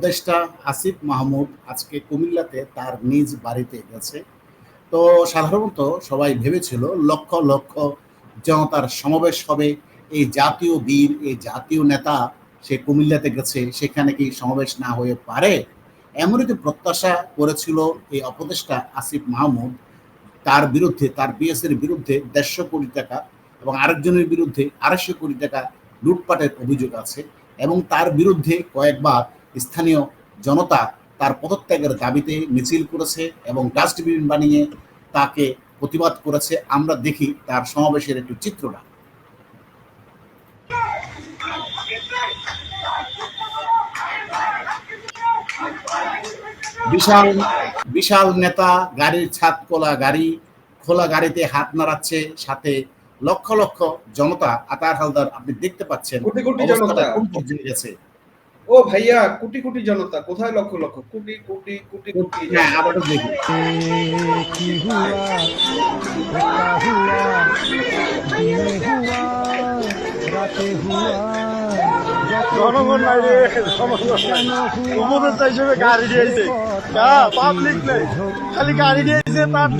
উপদেষ্টা আসিফ মাহমুদ আজকে কুমিল্লাতে তার নিজ বাড়িতে গেছে। তো সাধারণত সবাই ভেবেছিল লক্ষ লক্ষ জনতার সমাবেশ হবে, এই জাতীয় বীর, এই জাতীয় নেতা সে কুমিল্লাতে গেছে, সেখানে কি সমাবেশ না হয়ে পারে? এমনই তো প্রত্যাশা করেছিল এই উপদেষ্টা আসিফ মাহমুদ। তার বিরুদ্ধে, তার বিএসের বিরুদ্ধে দেড়শো কোটি টাকা এবং আরেকজনের বিরুদ্ধে আড়াইশো কোটি টাকা লুটপাটের অভিযোগ আছে এবং তার বিরুদ্ধে কয়েকবার স্থানীয় জনতা তার পদত্যাগের দাবিতে মিছিল করেছে এবং ডাস্টবিন বানিয়ে তাকে প্রতিবাদ করেছে। আমরা দেখি তার সমাবেশের একটু চিত্রটা। বিশাল বিশাল নেতা গাড়ির ছাদ খোলা গাড়ি খোলা গাড়িতে হাত নাড়াচ্ছে সাথে লক্ষ লক্ষ জনতা আতার হালদার আপনি দেখতে পাচ্ছেন গেছে? ও ভাইয়া কোটি কোটি জনতা কোথায় লক্ষ লক্ষ? কোটি কোটি কোটি কুটি হ্যাঁ, জনগণ হিসেবে খালি তার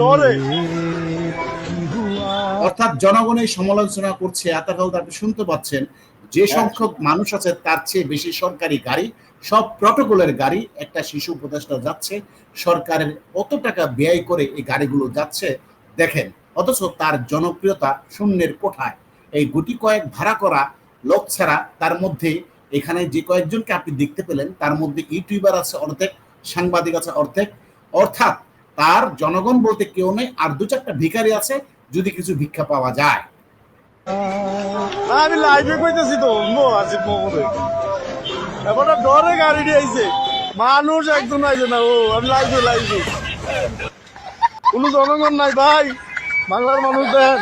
অর্থাৎ জনগণের সমালোচনা করছে এতকাল আপনি শুনতে পাচ্ছেন। যে সংখ্যক মানুষ আছে, তার চেয়ে বেশি সরকারি গাড়ি, সব প্রটোকলের গাড়ি একটা শিশু উপদেষ্টা যাচ্ছে, সরকারের কত টাকা ব্যয় করে এই গাড়িগুলো যাচ্ছে দেখেন। অথচ তার জনপ্রিয়তা শূন্যের কোঠায়। এই গুটি কয়েক ভাড়া করা লোক ছাড়া তার মধ্যে এখানে যে কয়েকজনকে আপনি দেখতে পেলেন, তার মধ্যে ইউটিউবার আছে অর্ধেক, সাংবাদিক আছে অর্ধেক। অর্থাৎ তার জনগণ বলতে কেউ নেই, আর দু চারটা ভিখারি আছে, যদি কিছু ভিক্ষা পাওয়া যায়। আমি লাইভে কইতেছি তো মো আসিফ মোহাম্মদে এবার ডরে গাড়ি দিয়েছে মানুষ একজন আইছে না ও আমি লাইভে লাইভে কোনো জনগণ নাই ভাই। বাংলার মানুষ দেন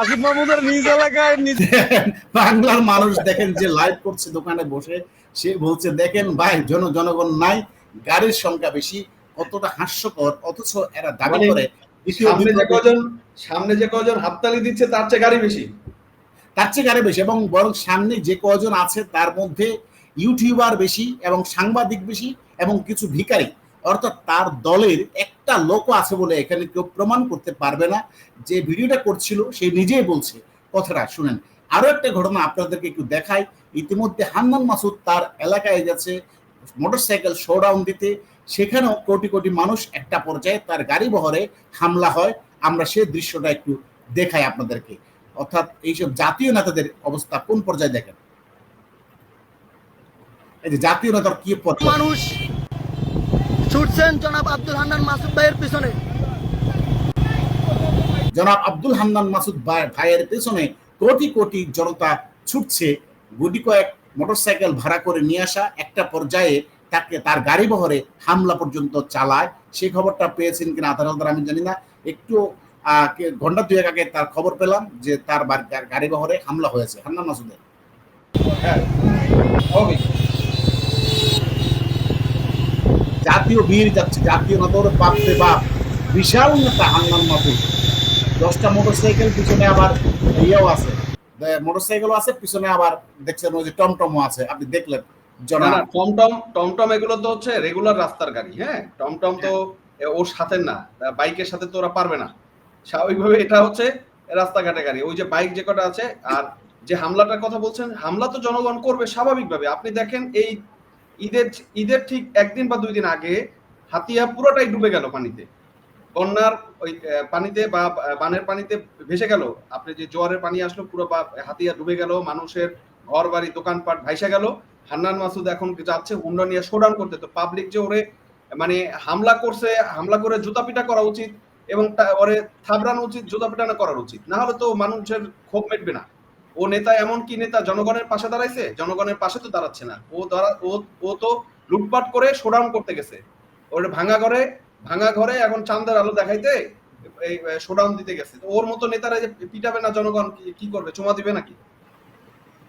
আসিফ মাহমুদের নিজ এলাকায় নিজ বাংলার মানুষ দেখেন যে লাইভ করছে দোকানে বসে। সে বলছে দেখেন ভাই জন জনগণ নাই। গাড়ির সংখ্যা বেশি। কতটা হাস্যকর। অথচ এরা দাবি মানে করে সামনে যে কজন সামনে যে কজন হাততালি দিচ্ছে তার চেয়ে গাড়ি বেশি। তার চেয়ে গাড়ি বেশি এবং বরং সামনে যে কজন আছে তার মধ্যে ইউটিউবার বেশি এবং সাংবাদিক বেশি এবং কিছু ভিখারি। অর্থাৎ তার দলের একটা লোকও আছে বলে এখানে কেউ প্রমাণ করতে পারবে না। যে ভিডিওটা করছিল সে নিজেই বলছে। কথাটা শুনেন। আরও একটা ঘটনা আপনাদেরকে একটু দেখাই। ইতিমধ্যে হান্নান মাসুদ তার এলাকায় গেছে মোটরসাইকেল শোডাউন দিতে। সেখানেও কোটি কোটি মানুষ একটা পর্যায়ে তার গাড়ি বহরে হামলা হয়। আমরা সেই দৃশ্যটা একটু দেখাই আপনাদেরকে। অর্থাৎ এইসব জাতীয় নেতাদের অবস্থা কোন পর্যায়ে দেখেন? এই যে জাতীয় নেতার কি মানুষ ছুটছেন জনাব আব্দুল হান্নান মাসুদ ভাইয়ের পিছনে। জনাব আব্দুল হান্নান মাসুদ ভাই- ভাইয়ের পেছনে কোটি কোটি জনতা ছুটছে গুটি কয়েক মোটরসাইকেল ভাড়া করে নিয়ে আসা একটা পর্যায়ে তাকে তার গাড়ি বহরে হামলা পর্যন্ত চালায়। সেই খবরটা পেয়েছেন কিনা আধার আমি জানি না। একটু ঘণ্টা দুয়েক আগে তার খবর পেলাম যে তার গাড়ি বহরে হামলা হয়েছে। হান্নান মাসুদের হ্যাঁ। হবে জাতীয় বীর যাচ্ছে জাতীয় নেতার বাপ বাপ। বিশাল নেতা হান্নান মাসুদ দশটা মোটরসাইকেল পিছনে আবার ইয়েও আছে। মোটরসাইকেলও আছে পিছনে আবার দেখছেন ওই যে টমটমও আছে। আপনি দেখলেন জনা। টমটম টমটম এগুলো তো হচ্ছে রেগুলার রাস্তার গাড়ি হ্যাঁ? টমটম তো ওর সাথে না বাইকের সাথে তো ওরা পারবে না। স্বাভাবিকভাবে এটা হচ্ছে রাস্তাঘাটে গাড়ি। ওই যে বাইক যে কটা আছে, আর যে হামলাটার কথা বলছেন, হামলা তো জনগণ করবে স্বাভাবিকভাবে। আপনি দেখেন এই ঈদের ঈদের ঠিক একদিন বা দুই দিন আগে হাতিয়া পুরোটাই ডুবে গেল পানিতে। বন্যার ওই পানিতে বা বানের পানিতে ভেসে গেল। আপনি যে জোয়ারের পানি আসলো, পুরো বা, হাতিয়া ডুবে গেল, মানুষের ঘর বাড়ি দোকানপাট ভাইসা গেল। হান্নান মাসুদ এখন যাচ্ছে হুন্ডা নিয়ে শোডাউন করতে। তো পাবলিক যে ওরে মানে হামলা করছে, হামলা করে জুতা পিটা করা উচিত। এবং ওরে থাবড়ানো উচিত, জুতা পেটানো করা উচিত। না হলে তো মানুষের ক্ষোভ মেটবে না। ও নেতা এমন কি নেতা? জনগণের পাশে দাঁড়াইছে? জনগণের পাশে তো দাঁড়াচ্ছে না। ও দাঁড়া ও তো লুটপাট করে শোডাউন করতে গেছে। ওর ভাঙা ঘরে ভাঙা ঘরে এখন চান্দের আলো দেখাইতে এই শোডাউন দিতে গেছে। ওর মতো নেতারা যে পিটাবে না জনগণ কি করবে? চুমা দিবে নাকি?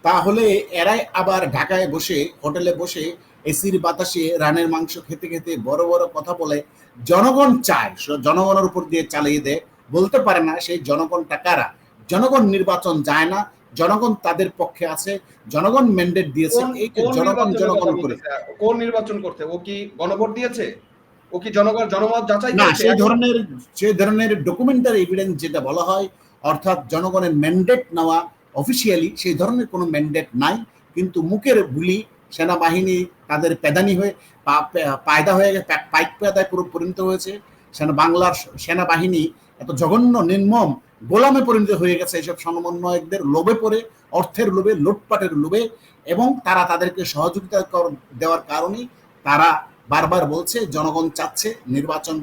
তাহলে এরাই আবার ঢাকায় বসে, হোটেলে বসে এসির বাতাসে রানের মাংস খেতে খেতে বড় বড় কথা বলে জনগণ চায় জনগণের উপর দিয়ে চালিয়ে দেয়। বলতে পারে না সেই জনগণটা কারা। জনগণ নির্বাচন যায় না জনগণ তাদের পক্ষে আছে জনগণ ম্যান্ডেট দিয়েছে এই জনগণ জনগণ করে? কোন নির্বাচন করতে? ও কি গণভোট দিয়েছে? ও কি জনগণ জনমত যাচাই না সেই ধরনের সেই ধরনের ডকুমেন্টারি এভিডেন্স যেটা বলা হয় অর্থাৎ জনগণের ম্যান্ডেট নেওয়া অফিসিয়ালি সেই ধরনের কোনো ম্যান্ডেট নাই কিন্তু মুখের বুলি সেনাবাহিনী তাদের পেদানি হয়ে পায়দা হয়ে গেছে পাইক পেদায় পুরো পরিণত হয়েছে। সেনা, বাংলার সেনাবাহিনী এত জঘন্য, নির্মম, গোলামে পরিণত হয়ে গেছে এসব সমন্বয়কদের লোভে পড়ে, অর্থের লোভে, লুটপাটের লোভে এবং তারা তাদেরকে সহযোগিতা দেওয়ার কারণে তারা বারবার বলছে, জনগণ চাচ্ছে নির্বাচন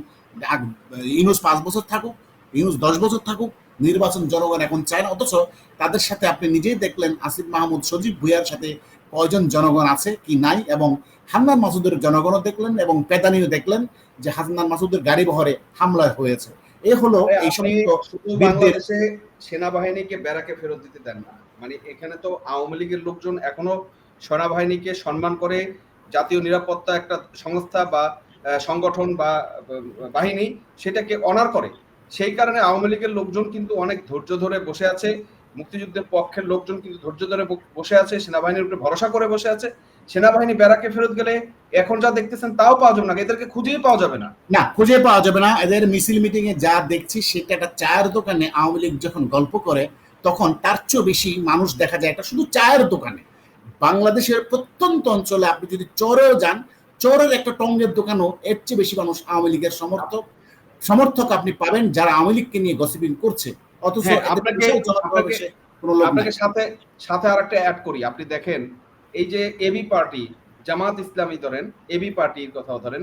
ইউনুস পাঁচ বছর থাকুক, ইউনুস দশ বছর থাকুক, নির্বাচন জনগণ এখন চায় না। অথচ তাদের সাথে আপনি নিজেই দেখলেন আসিফ মাহমুদ সজীব ভুইয়ার সাথে কয়জন জনগণ আছে কি নাই এবং হান্নান মাসুদের জনগণও দেখলেন এবং পেদানিও দেখলেন যে হান্নান মাসুদের গাড়ি বহরে হামলা হয়েছে। এ হলো এই সমস্ত বাংলাদেশে সেনাবাহিনীকে ব্যারাকে ফেরত দিতে দেন না। মানে এখানে তো আওয়ামী লীগের লোকজন এখনও সেনাবাহিনীকে সম্মান করে জাতীয় নিরাপত্তা একটা সংস্থা বা সংগঠন বা বাহিনী সেটাকে অনার করে। সেই কারণে আওয়ামী লীগের লোকজন কিন্তু অনেক ধৈর্য ধরে বসে আছে। মুক্তিযুদ্ধের পক্ষের লোকজন কিন্তু ধৈর্য ধরে বসে আছে, সেনাবাহিনীর উপরে ভরসা করে বসে আছে। সেনাবাহিনী ব্যারাকে ফেরত গেলে এখন যা দেখতেছেন তাও পাওয়া যাবে না, এদেরকে খুঁজেই পাওয়া যাবে না। না খুঁজে পাওয়া যাবে না। এদের মিছিল মিটিং এ যা দেখছি, সেটা একটা চায়ের দোকানে আওয়ামী লীগ যখন গল্প করে, তখন তার চেয়েও বেশি মানুষ দেখা যায় এটা শুধু চায়ের দোকানে। বাংলাদেশের প্রত্যন্ত অঞ্চলে আপনি যদি চরেও যান, চরের একটা টঙ্গের দোকানও এর চেয়ে বেশি মানুষ আওয়ামী লীগের সমর্থক সমর্থক আপনি পাবেন যারা আওয়ামী লীগকে নিয়ে গসিপিং করছে। অথচ হ্যাঁ, আপনাকে-। আপনাকে সাথে সাথে আরেকটা অ্যাড করি। আপনি দেখেন এই যে এবি পার্টি জামাত ইসলামী ধরেন এবি পার্টির কথাও ধরেন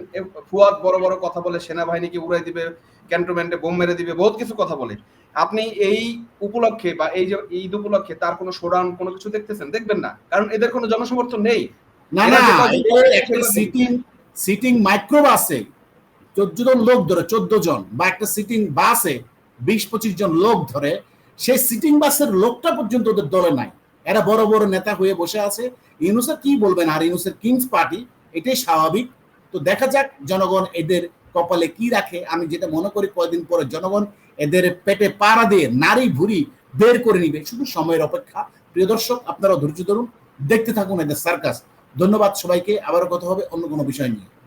ফুয়াদ বড় বড় কথা বলে সেনাবাহিনীকে উড়াই দিবে ক্যান্টনমেন্টে বোম মেরে দিবে বহুত কিছু কথা বলে। আপনি এই উপলক্ষে বা এই যে ঈদ উপলক্ষে তার কোনো সোডান কোনো কিছু দেখতেছেন? দেখবেন না। কারণ এদের কোনো জনসমর্থন নেই। না না একটা সিটিং সিটিং মাইক্রো বাসে চোদ্দ জন লোক ধরে চোদ্দ জন বা একটা সিটিং বাসে বিশ পঁচিশ জন লোক ধরে, সেই সিটিং বাসের লোকটা পর্যন্ত ওদের দলে নাই। এরা বড় বড় নেতা হয়ে বসে আছে। ইউনুসের কি বলবেন? আর ইউনুসের কিংস পার্টি এটাই স্বাভাবিক। তো দেখা যাক জনগণ এদের কপালে কি রাখে। আমি যেটা মনে করি, কয়দিন পরে জনগণ এদের পেটে পাড়া দিয়ে নারী ভুরি বের করে নিবে। শুধু সময়ের অপেক্ষা। প্রিয় দর্শক আপনারা ধৈর্য ধরুন। দেখতে থাকুন এদের সার্কাস ধন্যবাদ সবাইকে। আবারও কথা হবে অন্য কোনো বিষয় নিয়ে।